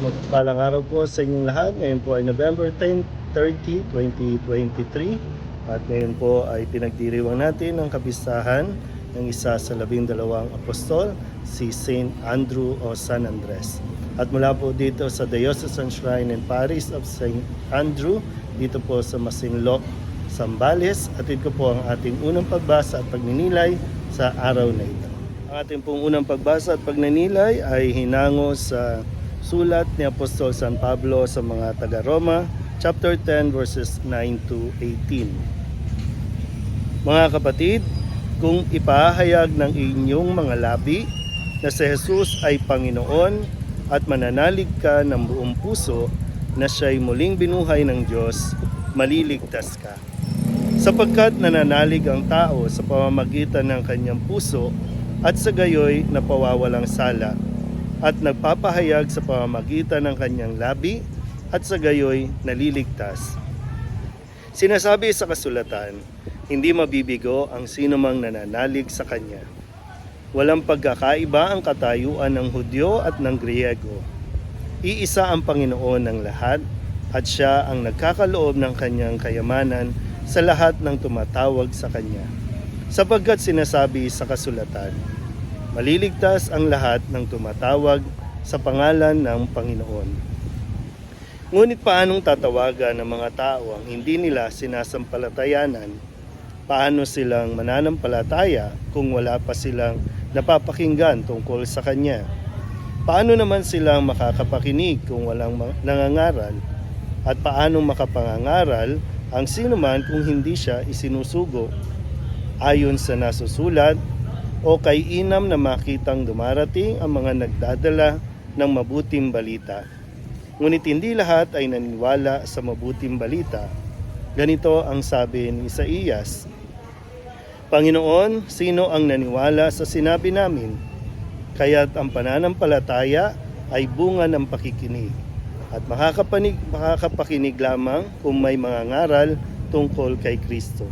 Magpalang araw po sa inyong lahat. Ngayon po ay November 10, 30, 2023. At ngayon po ay pinagdiriwang natin ang kapistahan ng isa sa labing dalawang apostol, si Saint Andrew o San Andres. At mula po dito sa Diocesan Shrine and Parish of Saint Andrew, dito po sa Masinloc, Sambales, atid ko po ang ating unang pagbasa at pagninilay sa araw na ito. Ang ating pong unang pagbasa at pagninilay ay hinango sa sulat ni Apostol San Pablo sa mga taga-Roma, chapter 10 verses 9 to 18. Mga kapatid, kung ipahayag ng inyong mga labi na si Jesus ay Panginoon at mananalig ka ng buong puso na siya'y muling binuhay ng Diyos, maliligtas ka. Sapagkat nananalig ang tao sa pamamagitan ng kanyang puso at sa gayoy napawawalang sala at nagpapahayag sa pamamagitan ng kanyang labi at sa gayoy naliligtas. Sinasabi sa kasulatan, hindi mabibigo ang sinumang nananalig sa kanya. Walang pagkakaiba ang katayuan ng Hudyo at ng Griego. Iisa ang Panginoon ng lahat at siya ang nagkakaloob ng kanyang kayamanan sa lahat ng tumatawag sa kanya. Sapagkat sinasabi sa kasulatan, maliligtas ang lahat ng tumatawag sa pangalan ng Panginoon. Ngunit paanong tatawagan ng mga tao ang hindi nila sinasampalatayanan? Paano silang mananampalataya kung wala pa silang napapakinggan tungkol sa Kanya? Paano naman silang makakapakinig kung walang nangangaral? At paano makapangangaral ang sino man kung hindi siya isinusugo? Ayon sa nasusulat, o kay inam na makitang dumarating ang mga nagdadala ng mabuting balita. Ngunit hindi lahat ay naniniwala sa mabuting balita. Ganito ang sabi ni Isaías, Panginoon, sino ang naniwala sa sinabi namin? Kaya't ang pananampalataya ay bunga ng pakikinig. At makakapanig, makakapakinig lamang kung may mga ngaral tungkol kay Kristo.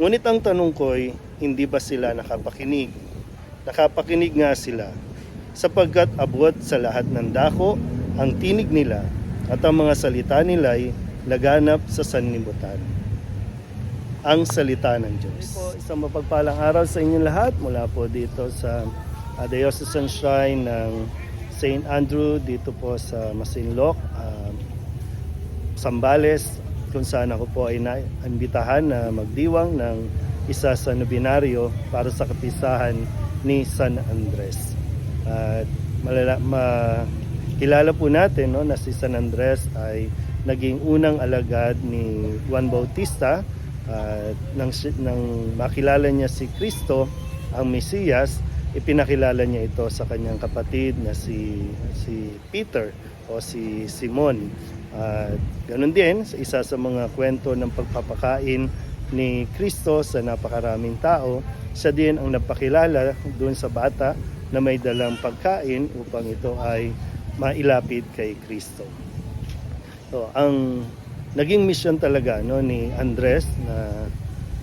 Ngunit ang tanong ko'y, hindi ba sila nakapakinig? Nakapakinig nga sila, sapagkat abot sa lahat ng dako ang tinig nila at ang mga salita nila'y laganap sa sanlibutan. Ang salita ng Diyos. Po, isang mapagpalang araw sa inyong lahat mula po dito sa uh, Diocesan Shrine ng St. Andrew dito po sa Masinloc, uh, Sambales, kung saan ako po ay naimbitahan na magdiwang ng isa sa nobinaryo para sa kapisahan ni San Andres. At malala, ma, kilala po natin no, na si San Andres ay naging unang alagad ni Juan Bautista at nang, nang makilala niya si Kristo, ang Mesiyas, ipinakilala niya ito sa kanyang kapatid na si si Peter o si Simon. At ganun din, sa isa sa mga kwento ng pagpapakain ni Kristo sa napakaraming tao, siya din ang napakilala doon sa bata na may dalang pagkain upang ito ay mailapit kay Kristo. So, ang naging mission talaga no ni Andres na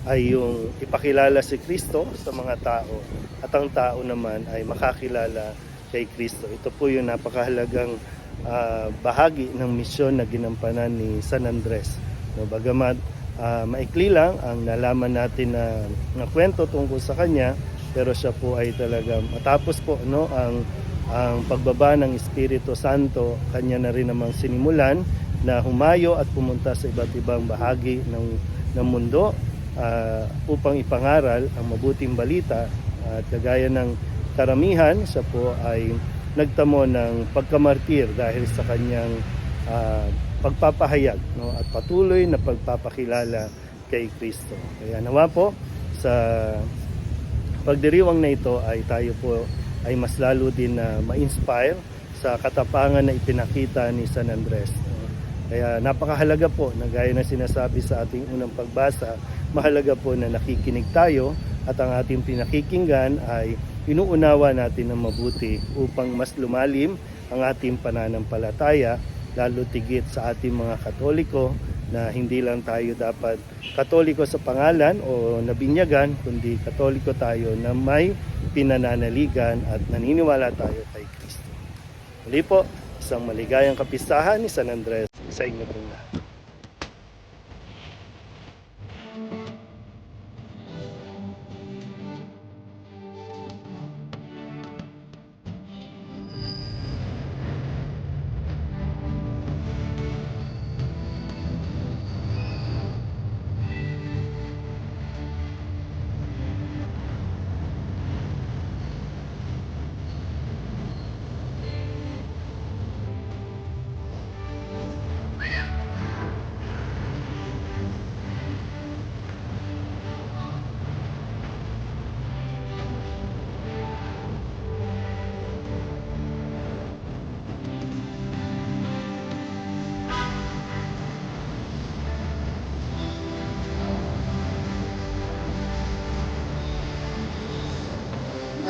ay yung ipakilala si Kristo sa mga tao at ang tao naman ay makakilala kay Kristo. Ito po yung napakahalagang ah, bahagi ng misyon na ginampanan ni San Andres. No, bagamat ah, maikli lang ang nalaman natin na, na kwento tungkol sa kanya, pero siya po ay talaga matapos po no ang ang pagbaba ng Espiritu Santo, kanya na rin namang sinimulan na humayo at pumunta sa iba't ibang bahagi ng ng mundo ah, upang ipangaral ang mabuting balita at kagaya ng karamihan siya po ay nagtamo ng pagkamartir dahil sa kanyang ah, pagpapahayag no at patuloy na pagpapakilala kay Kristo. Kaya nawa po sa pagdiriwang na ito ay tayo po ay mas lalo din na ma-inspire sa katapangan na ipinakita ni San Andres. Kaya napakahalaga po na gaya na sinasabi sa ating unang pagbasa, mahalaga po na nakikinig tayo at ang ating pinakikinggan ay inuunawa natin ng mabuti upang mas lumalim ang ating pananampalataya lalo tigit sa ating mga Katoliko na hindi lang tayo dapat Katoliko sa pangalan o nabinyagan kundi Katoliko tayo na may pinananaligan at naniniwala tayo kay Kristo. Muli po, isang maligayang kapistahan ni San Andres sa inyo pong lahat.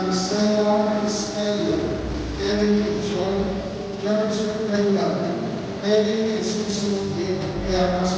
Marcela Estela, Kevin John, George Kailan, Eddie Jesus Kaya Masusunod,